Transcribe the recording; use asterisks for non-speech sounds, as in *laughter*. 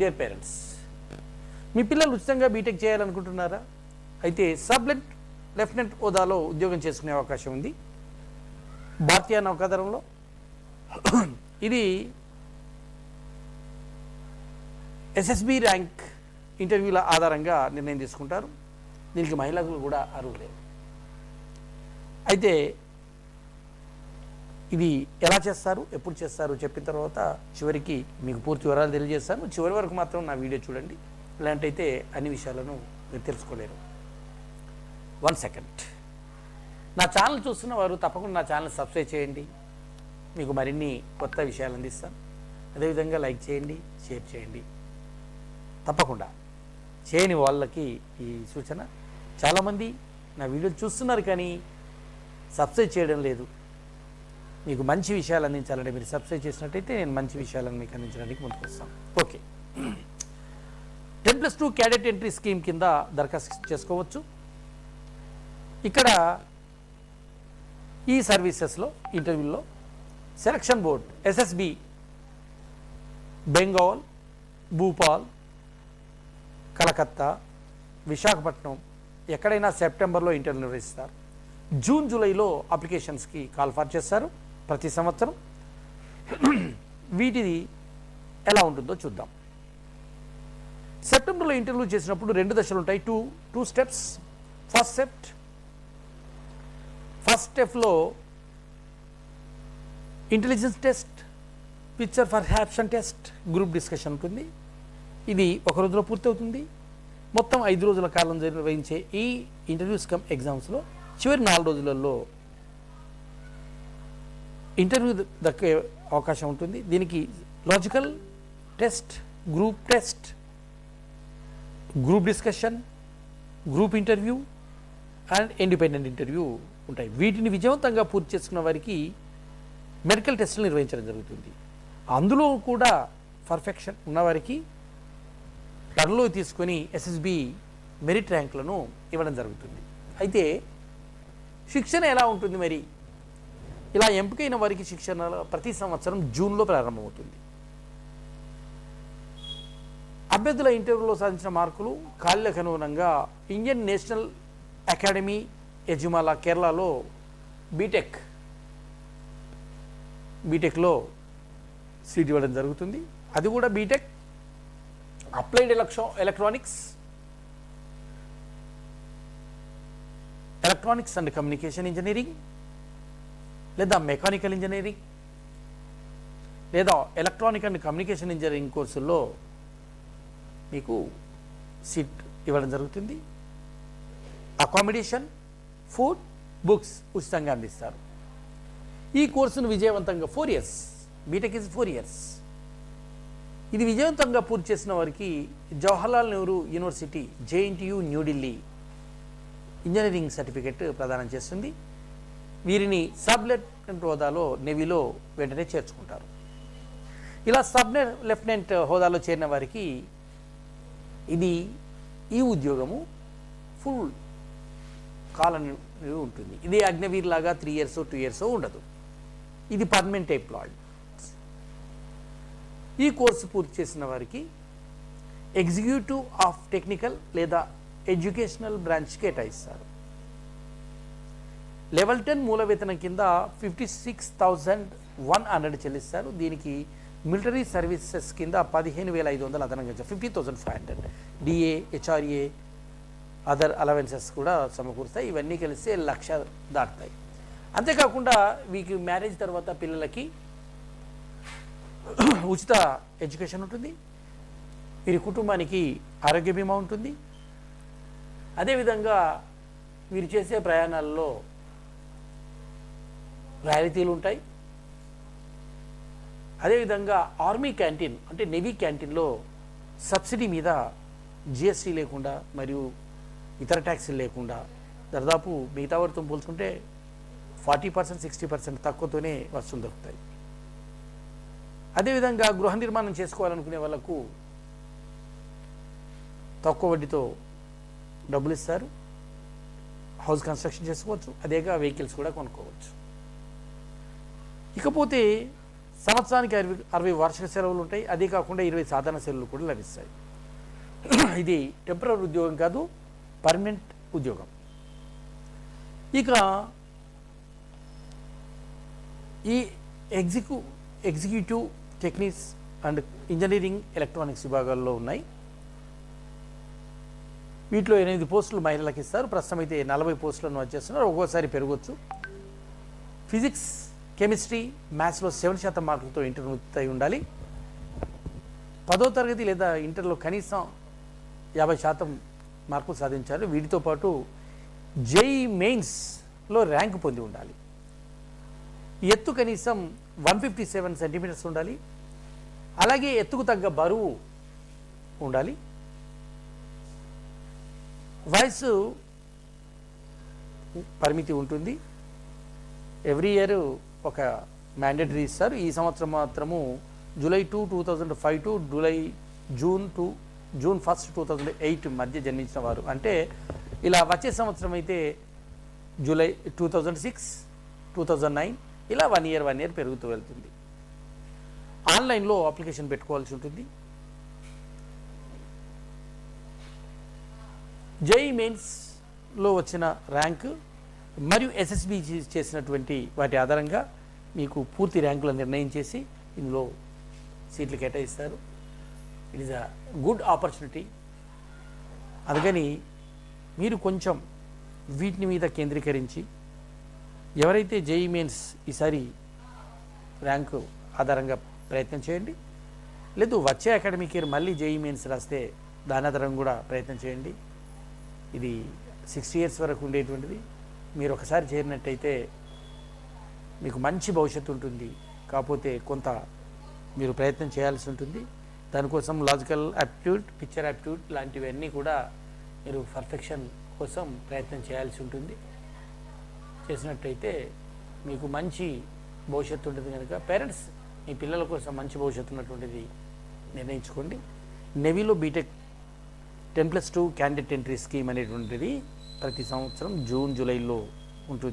Dear parents మీ పిల్లలు ఉచితంగా BTech చేయాలనుకుంటున్నారా? అయితే సబ్లెట్ లెఫ్టినెంట్ హోదాలో ఉద్యోగం చేసుకునే అవకాశం ఉంది. భారతీయ నౌకాదళంలో ఇది ఎస్ఎస్బి ర్యాంక్ ఇంటర్వ్యూల ఆధారంగా నిర్ణయం తీసుకుంటారు. దీనికి మహిళలు కూడా అర్హులే. అయితే ఇది ఎలా చేస్తారు? ఎప్పుడు చేస్తారు? చెప్పిన తర్వాత చివరికి మీకు పూర్తి వివరాలు తెలియజేస్తాను. చివరి వరకు మాత్రం నా వీడియో చూడండి. ఇలాంటైతే అన్ని విషయాలను మీరు తెలుసుకోలేరు. వన్ సెకండ్ నా ఛానల్ చూస్తున్న వారు తప్పకుండా నా ఛానల్ సబ్స్క్రైబ్ చేయండి. మీకు మరిన్ని కొత్త విషయాలు అందిస్తాను. అదేవిధంగా లైక్ చేయండి షేర్ చేయండి. తప్పకుండా చేయని వాళ్ళకి ఈ సూచన. చాలామంది నా వీడియోలు చూస్తున్నారు కానీ సబ్స్క్రైబ్ చేయడం లేదు. మీకు మంచి విషయాలు అందించాలంటే మీరు సబ్స్క్రైబ్ చేసినట్టయితే నేను మంచి విషయాలను మీకు అందించడానికి ముందుకు వస్తాను okay. Ten plus two cadet entry scheme కింద దరఖాస్తు చేసుకోవచ్చు. ఇక్కడ ఈ సర్వీసెస్లో ఇంటర్వ్యూలో selection board SSB Bengal Bhopal Calcutta Visakhapatnam ఎక్కడైనా సెప్టెంబర్లో ఇంటర్వ్యూ నిర్వహిస్తారు. జూన్ జూలైలో అప్లికేషన్స్కి కాల్ ఫార్ చేస్తారు. ప్రతి సంవత్సరం వీటిది ఎలా ఉంటుందో చూద్దాం. సెప్టెంబర్లో ఇంటర్వ్యూ చేసినప్పుడు రెండు దశలు ఉంటాయి. Two two steps first step first స్టెప్లో intelligence test picture perception test group discussion ఉంటుంది. ఇది ఒక రోజులో పూర్తవుతుంది. మొత్తం ఐదు రోజుల కాలం నిర్వహించే ఈ ఇంటర్వ్యూస్ కమ్ ఎగ్జామ్స్లో చివరి నాలుగు రోజులలో ఇంటర్వ్యూ దక్కే అవకాశం ఉంటుంది. దీనికి logical test group test group discussion group interview and independent interview ఉంటాయి. వీటిని విజయవంతంగా పూర్తి చేసుకున్న వారికి మెడికల్ టెస్టులు నిర్వహించడం జరుగుతుంది. అందులో కూడా పర్ఫెక్షన్ ఉన్నవారికి త్వరలో తీసుకొని ఎస్ఎస్బి మెరిట్ ర్యాంకులను ఇవ్వడం జరుగుతుంది. అయితే శిక్షణ ఎలా ఉంటుంది మరి? ఇలా ఎంపికైన వారికి శిక్షణ ప్రతి సంవత్సరం జూన్లో ప్రారంభమవుతుంది. అభ్యర్థుల ఇంటర్వ్యూలో సాధించిన మార్కులు ఖాళీలకు అనుగుణంగా ఇండియన్ నేషనల్ అకాడమీ యజమాల కేరళలో బీటెక్ బీటెక్లో సీట్ ఇవ్వడం జరుగుతుంది. అది కూడా BTech applied electro electronics electronics and communication engineering లేదా మెకానికల్ ఇంజనీరింగ్ లేదా ఎలక్ట్రానిక్ అండ్ కమ్యూనికేషన్ ఇంజనీరింగ్ కోర్సుల్లో మీకు సీట్ ఇవ్వడం జరుగుతుంది. అకామిడేషన్ ఫుడ్ బుక్స్ ఉచితంగా అందిస్తారు. ఈ కోర్సును విజయవంతంగా four years BTech is four years ఇది విజయవంతంగా పూర్తి చేసిన వారికి Jawaharlal Nehru university JNTU New Delhi engineering certificate ప్రదానం చేస్తుంది. వీరిని సబ్ లెఫ్టినెంట్ హోదాలో నెవీలో వెంటనే చేర్చుకుంటారు. ఇలా సబ్ లెఫ్టినెంట్ హోదాలో చేరిన వారికి ఇది ఈ ఉద్యోగము ఫుల్ కాలం ఉంటుంది. ఇది అగ్నివీర్ లాగా త్రీ ఇయర్స్ టూ ఇయర్స్ ఉండదు. ఇది పర్మనెంట్ ఎంప్లాయిడ్ ఈ కోర్సు పూర్తి చేసిన వారికి ఎగ్జిక్యూటివ్ ఆఫ్ టెక్నికల్ లేదా ఎడ్యుకేషనల్ బ్రాంచ్ కేటాయిస్తారు. లెవెల్ టెన్ మూల వేతనం కింద fifty six thousand one hundred చెల్లిస్తారు. దీనికి మిలిటరీ సర్వీసెస్ కింద పదిహేను వేల ఐదు వందలు అదనంగా fifty thousand five hundred DA HRA other allowances కూడా సమకూరుస్తాయి ఇవన్నీ కలిస్తే లక్ష దాటుతాయి. అంతేకాకుండా వీకి మ్యారేజ్ తర్వాత పిల్లలకి ఉచిత ఎడ్యుకేషన్ ఉంటుంది. వీరి కుటుంబానికి ఆరోగ్య బీమా ఉంటుంది. అదేవిధంగా వీరు చేసే ప్రయాణాల్లో రాయితీలు ఉంటాయి. అదేవిధంగా ఆర్మీ క్యాంటీన్ అంటే నెవీ క్యాంటీన్లో సబ్సిడీ మీద జిఎస్టీ లేకుండా మరియు ఇతర ట్యాక్సీలు లేకుండా దాదాపు మిగతా వారితో పోల్చుకుంటే ఫార్టీ పర్సెంట్ సిక్స్టీ పర్సెంట్ తక్కువతోనే వస్తువులు దొరుకుతాయి అదేవిధంగా గృహ నిర్మాణం చేసుకోవాలనుకునే వాళ్ళకు తక్కువ వడ్డీతో డబ్బులు ఇస్తారు. హౌస్ కన్స్ట్రక్షన్ చేసుకోవచ్చు. అదేగా వెహికల్స్ కూడా కొనుక్కోవచ్చు. ఇకపోతే సంవత్సరానికి అరవై అరవై వార్షిక సెలవులు ఉంటాయి. అదే కాకుండా ఇరవై సాధారణ సెలవులు కూడా లభిస్తాయి. *clears throat* ఇది టెంపరీ ఉద్యోగం కాదు పర్మనెంట్ ఉద్యోగం. ఇక ఈ execu executive technics and engineering electronics విభాగాల్లో ఉన్నాయి. వీటిలో ఎనిమిది పోస్టులు మహిళలకు ఇస్తారు. ప్రస్తుతం అయితే నలభై పోస్టులను వచ్చేస్తున్నారు ఒక్కోసారి పెరగవచ్చు ఫిజిక్స్ కెమిస్ట్రీ మ్యాథ్స్లో సెవెన్ శాతం మార్కులతో ఇంటర్ అయి ఉండాలి. పదో తరగతి లేదా ఇంటర్లో కనీసం యాభై శాతం మార్కులు సాధించాలి. వీటితో పాటు జేఈ మెయిన్స్లో ర్యాంక్ పొంది ఉండాలి. ఎత్తు కనీసం వన్ ఫిఫ్టీ సెవెన్ సెంటీమీటర్స్ ఉండాలి. అలాగే ఎత్తుకు తగ్గ బరువు ఉండాలి. వయసు పరిమితి ఉంటుంది. ఎవ్రీ ఇయర్ ఒక మ్యాండేటరీ ఇస్తారు ఈ సంవత్సరం మాత్రము July two two thousand five to July June two June first two thousand eight మధ్య జన్మించిన వారు. అంటే ఇలా వచ్చే సంవత్సరం అయితే July two thousand six two thousand nine ఇలా వన్ ఇయర్ వన్ ఇయర్ పెరుగుతూ వెళ్తుంది. ఆన్లైన్లో అప్లికేషన్ పెట్టుకోవాల్సి ఉంటుంది. జేఈ మెయిన్స్లో వచ్చిన ర్యాంకు మరియు ఎస్ఎస్బి చేసినటువంటి వాటి ఆధారంగా మీకు పూర్తి ర్యాంకుల నిర్ణయం చేసి ఇందులో సీట్లు కేటాయిస్తారు. It is a good opportunity అందుకని మీరు కొంచెం వీటిని మీద కేంద్రీకరించి ఎవరైతే జేఈ మెయిన్స్ ఈసారి ర్యాంకు ఆధారంగా ప్రయత్నం చేయండి. లేదు వచ్చే అకాడమిక్ ఇయర్ మళ్ళీ జేఈ మెయిన్స్ రాస్తే దాని ఆధారంగా కూడా ప్రయత్నం చేయండి. ఇది సిక్స్టీ ఇయర్స్ వరకు ఉండేటువంటిది. మీరు ఒకసారి చేరినట్టయితే మీకు మంచి భవిష్యత్తు ఉంటుంది. కాకపోతే కొంత మీరు ప్రయత్నం చేయాల్సి ఉంటుంది. దానికోసం లాజికల్ యాప్టిట్యూడ్ పిక్చర్ యాప్టిట్యూడ్ లాంటివన్నీ కూడా మీరు పర్ఫెక్షన్ కోసం ప్రయత్నం చేయాల్సి ఉంటుంది. చేసినట్టయితే మీకు మంచి భవిష్యత్తు ఉంటుంది కనుక పేరెంట్స్ మీ పిల్లల కోసం మంచి భవిష్యత్తు ఉన్నటువంటిది నిర్ణయించుకోండి. నెవీలో BTech ten plus two candidate entry scheme అనేటువంటిది ప్రతి సంవత్సరం జూన్ జూలైలో ఉంటుంది.